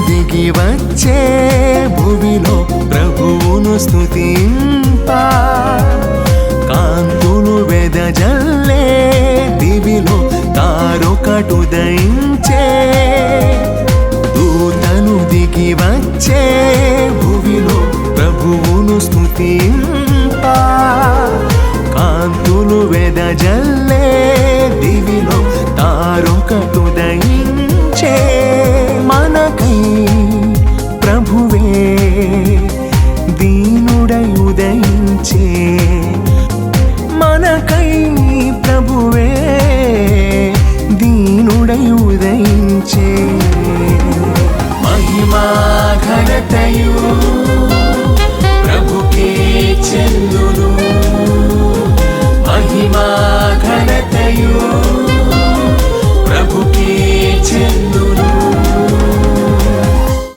దిగి వచ్చే భూమిలో ప్రభువును స్థుతి కాంతులు వెదజల్లే దివిలో తారొకటు దయించే. దూతను దిగి వచ్చే భూమిలో ప్రభువును స్థుతి కాంతులు వెదజల్లే దీనుడై ఉదయించే మనకై ప్రభువే. దీనుడై ఉదయించే మహిమా ఘనతయూ